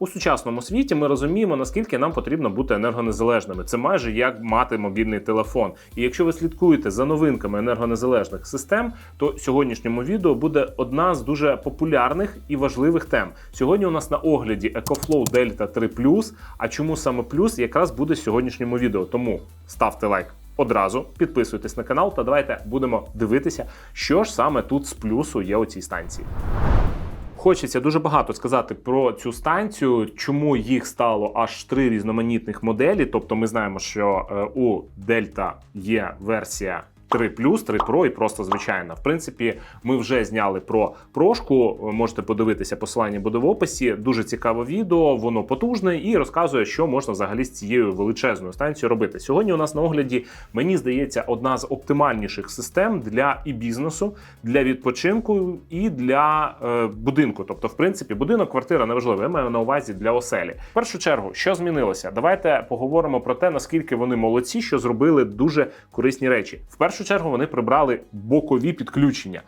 У сучасному світі ми розуміємо, наскільки нам потрібно бути енергонезалежними. Це майже як мати мобільний телефон. І якщо ви слідкуєте за новинками енергонезалежних систем, то сьогоднішньому відео буде одна з дуже популярних і важливих тем. Сьогодні у нас на огляді EcoFlow Delta 3 А чому саме плюс якраз буде в сьогоднішньому відео. Тому ставте лайк. Одразу підписуйтесь на канал та давайте будемо дивитися, що ж саме тут з плюсу є у цій станції. Хочеться дуже багато сказати про цю станцію, чому їх стало аж три різноманітних моделі. Тобто, ми знаємо, що е, у Delta є версія 3 3 Pro і просто звичайна. В принципі, ми вже зняли про прошку. Можете подивитися посилання буде в описі. Дуже цікаве відео, воно потужне і розказує, що можна взагалі з цією величезною станцією робити. Сьогодні у нас на огляді, мені здається, одна з оптимальніших систем для і бізнесу, для відпочинку і для е, будинку. Тобто, в принципі, будинок, квартира неважливо. Я маю на увазі для оселі. В першу чергу, що змінилося? Давайте поговоримо про те, наскільки вони молодці, що зробили дуже корисні речі. В першу чергу вони прибрали бокові підключення.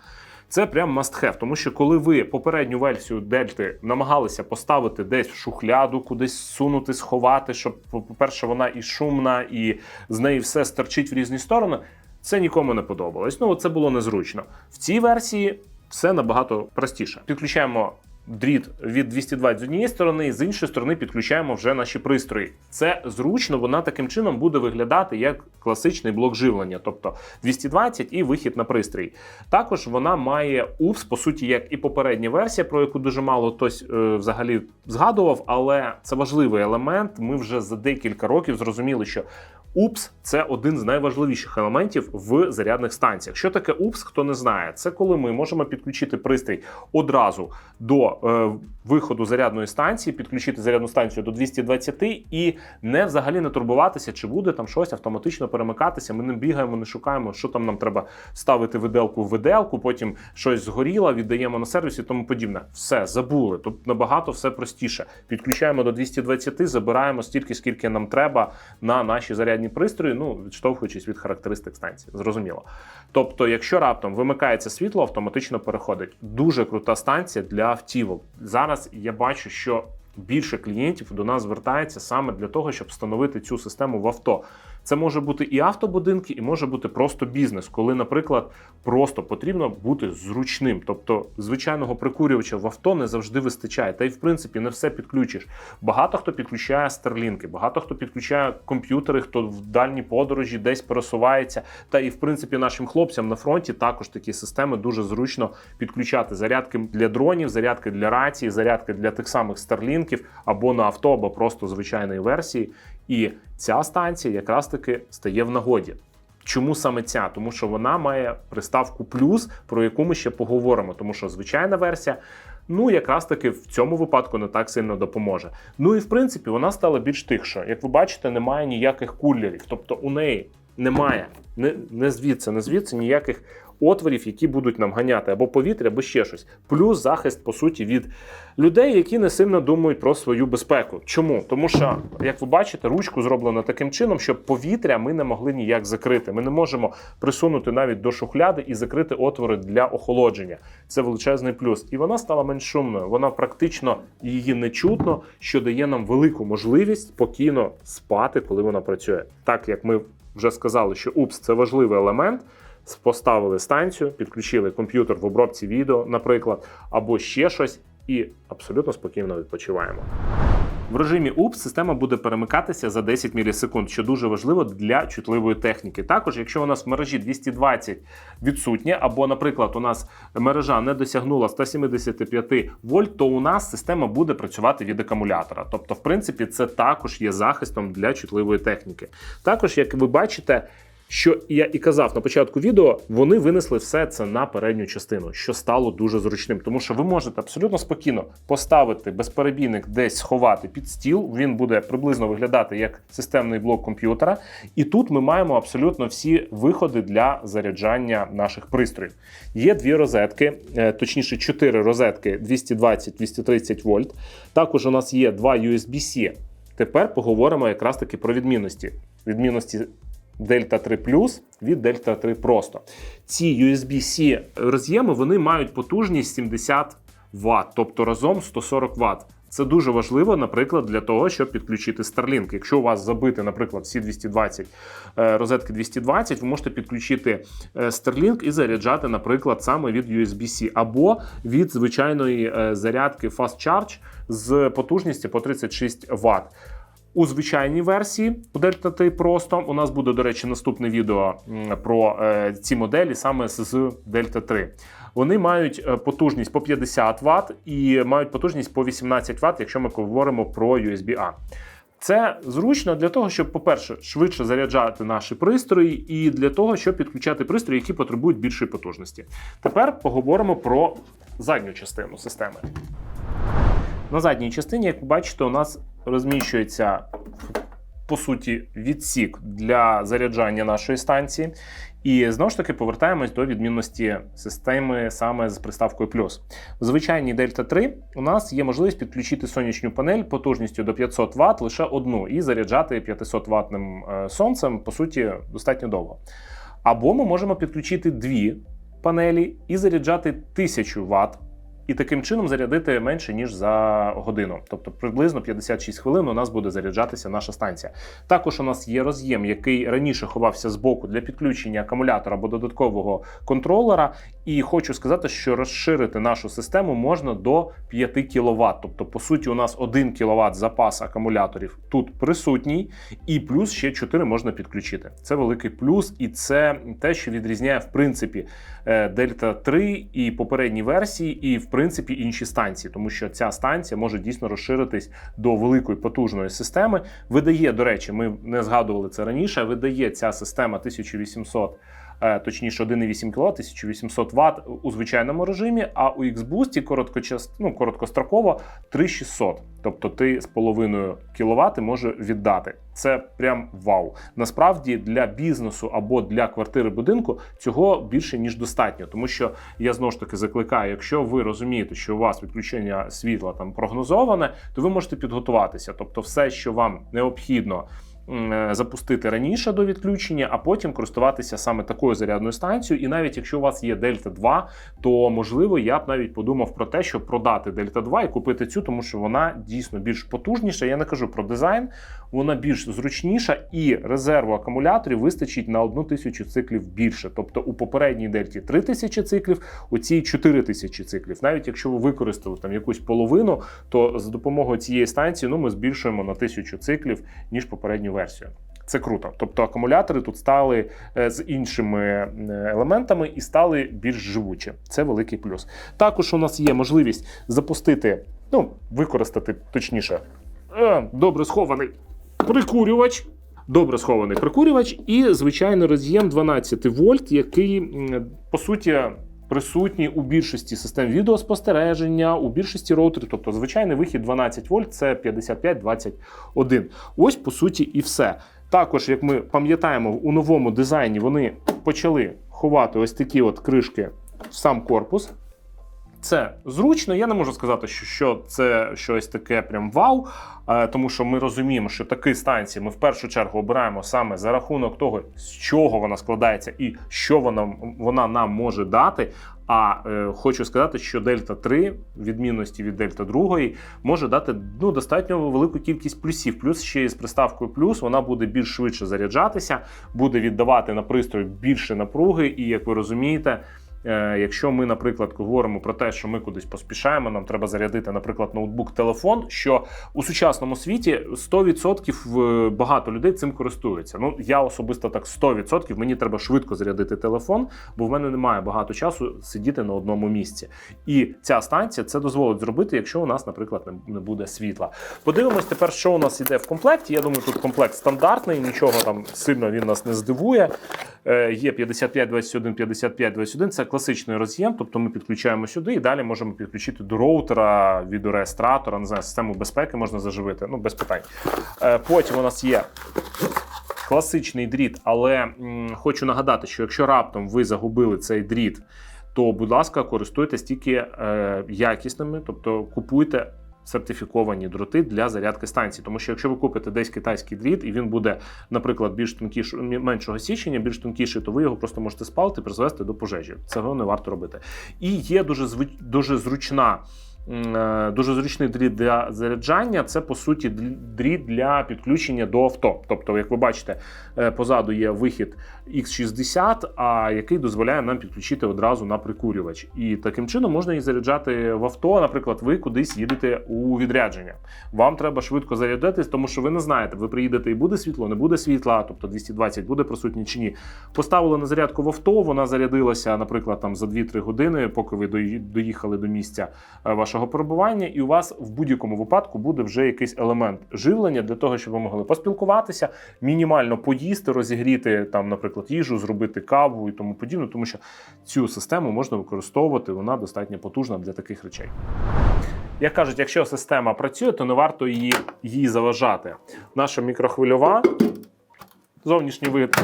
Це прям must have, тому що коли ви попередню версію Дельти намагалися поставити десь в шухляду, кудись сунути, сховати, щоб, по-перше, вона і шумна, і з неї все стерчить в різні сторони. Це нікому не подобалось. Ну це було незручно. В цій версії все набагато простіше. Підключаємо дріт від 220 з однієї сторони, з іншої сторони підключаємо вже наші пристрої. Це зручно, вона таким чином буде виглядати як класичний блок живлення, тобто 220 і вихід на пристрій. Також вона має УПС, по суті, як і попередня версія, про яку дуже мало хтось е, взагалі згадував, але це важливий елемент. Ми вже за декілька років зрозуміли, що УПС це один з найважливіших елементів в зарядних станціях. Що таке УПС, хто не знає, це коли ми можемо підключити пристрій одразу до е, виходу зарядної станції, підключити зарядну станцію до 220 і не взагалі не турбуватися, чи буде там щось автоматично перемикатися. Ми не бігаємо, не шукаємо, що там нам треба ставити виделку в виделку, потім щось згоріло, віддаємо на сервіс і тому подібне. Все забули. Тут набагато все простіше. Підключаємо до 220, забираємо стільки, скільки нам треба на наші зарядні пристрої, ну відштовхуючись від характеристик станції. Зрозуміло. Тобто, якщо раптом вимикається світло, автоматично переходить. Дуже крута станція для автівок. Зараз я бачу, що більше клієнтів до нас звертається саме для того, щоб встановити цю систему в авто. Це може бути і автобудинки, і може бути просто бізнес, коли, наприклад, просто потрібно бути зручним. Тобто, звичайного прикурювача в авто не завжди вистачає. Та й в принципі не все підключиш. Багато хто підключає старлінки, багато хто підключає комп'ютери, хто в дальній подорожі десь пересувається. Та і в принципі нашим хлопцям на фронті також такі системи дуже зручно підключати зарядки для дронів, зарядки для рації, зарядки для тих самих старлінків або на авто, або просто звичайної версії. І ця станція якраз таки стає в нагоді. Чому саме ця? Тому що вона має приставку плюс, про яку ми ще поговоримо, тому що звичайна версія. Ну, якраз таки в цьому випадку не так сильно допоможе. Ну і в принципі вона стала більш тихша. Як ви бачите, немає ніяких кулерів. Тобто у неї немає не, не звідси, не звідси ніяких отворів, які будуть нам ганяти або повітря, або ще щось. Плюс захист, по суті, від людей, які не сильно думають про свою безпеку. Чому? Тому що, як ви бачите, ручку зроблено таким чином, щоб повітря ми не могли ніяк закрити. Ми не можемо присунути навіть до шухляди і закрити отвори для охолодження. Це величезний плюс. І вона стала менш шумною. Вона практично її не чутно, що дає нам велику можливість спокійно спати, коли вона працює. Так як ми вже сказали, що УПС це важливий елемент поставили станцію, підключили комп'ютер в обробці відео, наприклад, або ще щось, і абсолютно спокійно відпочиваємо. В режимі UP система буде перемикатися за 10 мілісекунд, що дуже важливо для чутливої техніки. Також, якщо у нас в мережі 220 відсутнє, або, наприклад, у нас мережа не досягнула 175 вольт, то у нас система буде працювати від акумулятора. Тобто, в принципі, це також є захистом для чутливої техніки. Також, як ви бачите, що я і казав на початку відео, вони винесли все це на передню частину, що стало дуже зручним, тому що ви можете абсолютно спокійно поставити безперебійник десь сховати під стіл. Він буде приблизно виглядати як системний блок комп'ютера. І тут ми маємо абсолютно всі виходи для заряджання наших пристроїв. Є дві розетки, е, точніше, чотири розетки 220-230 вольт. Також у нас є два USB-C. Тепер поговоримо якраз таки про відмінності. Відмінності Delta 3 Plus від Delta 3 просто. Ці USB-C роз'єми вони мають потужність 70 Вт, тобто разом 140 Вт. Це дуже важливо, наприклад, для того, щоб підключити Starlink. Якщо у вас забити, наприклад, всі 220 е, розетки 220, ви можете підключити е, Starlink і заряджати, наприклад, саме від USB-C або від звичайної е, зарядки Fast Charge з потужністю по 36 Вт. У звичайній версії у Delta 3 просто у нас буде, до речі, наступне відео про е, ці моделі саме з Delta 3. Вони мають е, потужність по 50 Вт і мають потужність по 18 Вт, якщо ми говоримо про USB-A. Це зручно для того, щоб, по-перше, швидше заряджати наші пристрої, і для того, щоб підключати пристрої, які потребують більшої потужності. Тепер поговоримо про задню частину системи. На задній частині, як ви бачите, у нас розміщується по суті відсік для заряджання нашої станції. І знову ж таки повертаємось до відмінності системи саме з приставкою плюс. В звичайній Delta 3 у нас є можливість підключити сонячну панель потужністю до 500 Вт лише одну і заряджати 500 ватним е, сонцем, по суті, достатньо довго. Або ми можемо підключити дві панелі і заряджати 1000 Вт і таким чином зарядити менше ніж за годину. Тобто приблизно 56 хвилин у нас буде заряджатися наша станція. Також у нас є роз'єм, який раніше ховався з боку для підключення акумулятора або додаткового контролера. І хочу сказати, що розширити нашу систему можна до 5 кВт. Тобто, по суті, у нас 1 кВт запас акумуляторів тут присутній, і плюс ще 4 можна підключити. Це великий плюс, і це те, що відрізняє в принципі Delta 3 і попередні версії, і в принципі інші станції, тому що ця станція може дійсно розширитись до великої потужної системи. Видає, до речі, ми не згадували це раніше. Видає ця система 1800 е, Точніше, 1,8 кВт, 1800 Вт у звичайному режимі, а у X-Boost короткочас, ну, короткостроково 3600. Тобто 3,5 кВт може віддати. Це прям вау. Насправді для бізнесу або для квартири будинку цього більше ніж достатньо, тому що я знову ж таки закликаю, якщо ви розумієте, що у вас відключення світла там прогнозоване, то ви можете підготуватися. Тобто, все, що вам необхідно. Е, запустити раніше до відключення, а потім користуватися саме такою зарядною станцією. І навіть якщо у вас є Дельта 2, то можливо я б навіть подумав про те, щоб продати Дельта 2 і купити цю, тому що вона дійсно більш потужніша. Я не кажу про дизайн, вона більш зручніша і резерву акумуляторів вистачить на одну тисячу циклів більше. Тобто у попередній дельті 3000 циклів, у цій 4000 циклів. Навіть якщо ви використали там якусь половину, то з допомогою цієї станції ну ми збільшуємо на тисячу циклів ніж попередню версію. Це круто. Тобто акумулятори тут стали е, з іншими е, елементами і стали більш живучі. Це великий плюс. Також у нас є можливість запустити, ну, використати точніше, е, добре схований прикурювач. Добре схований прикурювач і звичайно роз'єм 12 вольт, який по суті присутній у більшості систем відеоспостереження, у більшості роутерів. Тобто, звичайний вихід 12 вольт це 55-21. Ось по суті і все. Також, як ми пам'ятаємо, у новому дизайні вони почали ховати ось такі от кришки в сам корпус. Це зручно. Я не можу сказати, що що це щось таке прям вау. Е, тому що ми розуміємо, що такі станції ми в першу чергу обираємо саме за рахунок того, з чого вона складається і що вона вона нам може дати. А е, хочу сказати, що Дельта 3, відмінності від Дельта 2, може дати ну, достатньо велику кількість плюсів. Плюс ще з приставкою плюс вона буде більш швидше заряджатися, буде віддавати на пристрій більше напруги, і як ви розумієте. Е, якщо ми, наприклад, говоримо про те, що ми кудись поспішаємо, нам треба зарядити, наприклад, ноутбук, телефон, що у сучасному світі 100% багато людей цим користуються. Ну я особисто так 100%, Мені треба швидко зарядити телефон, бо в мене немає багато часу сидіти на одному місці. І ця станція це дозволить зробити, якщо у нас, наприклад, не буде світла. Подивимось тепер, що у нас йде в комплекті. Я думаю, тут комплект стандартний, нічого там сильно він нас не здивує. Е, Є 5521, 5521. Це класичний роз'єм, тобто ми підключаємо сюди і далі можемо підключити до роутера, від реєстратора, не знаю, систему безпеки можна заживити, ну без питань. Е, потім у нас є. Класичний дріт, але хочу нагадати, що якщо раптом ви загубили цей дріт, то, будь ласка, користуйтесь тільки е, якісними, тобто купуйте сертифіковані дроти для зарядки станції. Тому що якщо ви купите десь китайський дріт, і він буде, наприклад, більш тонкіший, меншого січення, більш тонкіший, то ви його просто можете спалити, призвести до пожежі. Цього не варто робити. І є дуже дуже зручна. Е, дуже зручний дріт для заряджання. Це по суті дрі- дріт для підключення до авто. Тобто, як ви бачите, е, позаду є вихід X60, а який дозволяє нам підключити одразу на прикурювач. І таким чином можна її заряджати в авто. Наприклад, ви кудись їдете у відрядження. Вам треба швидко зарядитись, тому що ви не знаєте, ви приїдете і буде світло, не буде світла, тобто 220 буде присутній чи ні. Поставили на зарядку в авто, вона зарядилася, наприклад, там за 2-3 години, поки ви доїхали до місця е, вашого перебування, і у вас в будь-якому випадку буде вже якийсь елемент живлення для того, щоб ви могли поспілкуватися, мінімально поїсти, розігріти там, наприклад, їжу, зробити каву і тому подібне, тому що цю систему можна використовувати, вона достатньо потужна для таких речей. Як кажуть, якщо система працює, то не варто її, їй заважати. Наша мікрохвильова зовнішній вид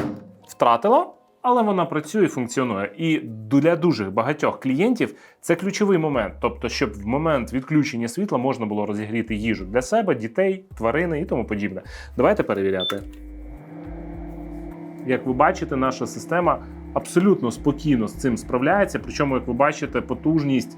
втратила, але вона працює і функціонує. І для дуже багатьох клієнтів це ключовий момент. Тобто, щоб в момент відключення світла можна було розігріти їжу для себе, дітей, тварини і тому подібне. Давайте перевіряти. Як ви бачите, наша система абсолютно спокійно з цим справляється. Причому, як ви бачите, потужність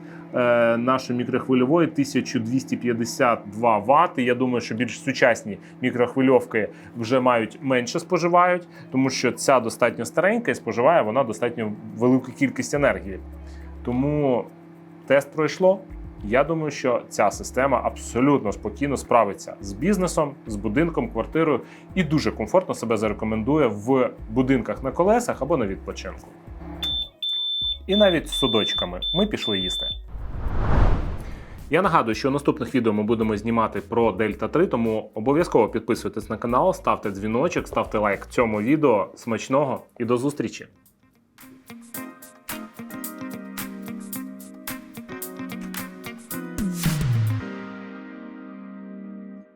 нашої мікрохвильової 1252 Вт. Я думаю, що більш сучасні мікрохвильовки вже мають менше споживають, тому що ця достатньо старенька і споживає вона достатньо велику кількість енергії. Тому тест пройшло. Я думаю, що ця система абсолютно спокійно справиться з бізнесом, з будинком, квартирою і дуже комфортно себе зарекомендує в будинках на колесах або на відпочинку. І навіть з судочками ми пішли їсти. Я нагадую, що в наступних відео ми будемо знімати про Дельта 3, тому обов'язково підписуйтесь на канал, ставте дзвіночок, ставте лайк цьому відео. Смачного і до зустрічі!